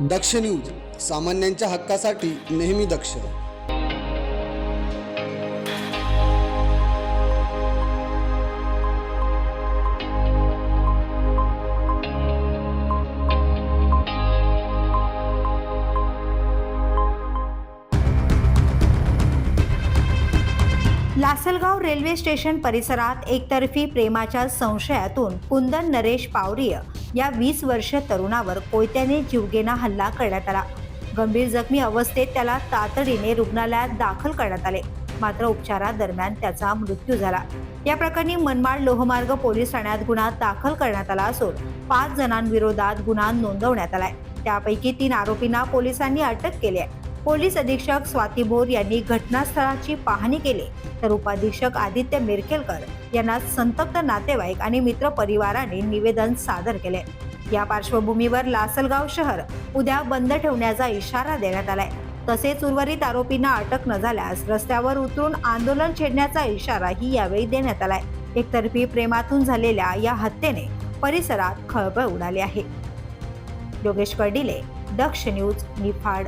दक्ष news सामान्यांच्या हक्कासाठी नेहमी दक्ष. लासलगाव रेल्वे स्टेशन परिसरात एकतर्फी प्रेमाच्या संशयातून कुंदन नरेश पावरिय या वीस वर्ष तरुणावर कोयत्याने जीवघेणा हल्ला करण्यात आला. गंभीर जखमी अवस्थेत त्याला तातडीने रुग्णालयात दाखल करण्यात आले. मात्र उपचारादरम्यान त्याचा मृत्यू झाला. या प्रकरणी मनमाड लोहमार्ग पोलीस ठाण्यात गुन्हा दाखल करण्यात आला असून पाच जणांविरोधात गुन्हा नोंदवण्यात आलाय. त्यापैकी तीन आरोपींना पोलिसांनी अटक केली आहे. पोलीस अधीक्षक स्वाती भोर यांनी घटनास्थळाची पाहणी केली. तर उपाधीक्षक आदित्य मिरकेलकर यांना संतप्त नातेवाईक आणि मित्र परिवाराने निवेदन सादर केले. या पार्श्वभूमीवर लासलगाव शहर उद्या बंद ठेवण्याचा इशारा देण्यात आलाय. तसेच उर्वरित आरोपींना अटक न झाल्यास रस्त्यावर उतरून आंदोलन छेडण्याचा इशाराही यावेळी देण्यात आलाय. एकतर्फी प्रेमातून झालेल्या या हत्येने परिसरात खळबळ उडाली आहे. योगेश कर्डिले दक्ष न्यूज निफाड.